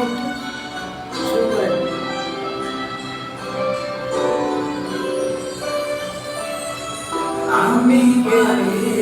একটু শুরু করেন। আমি গেলে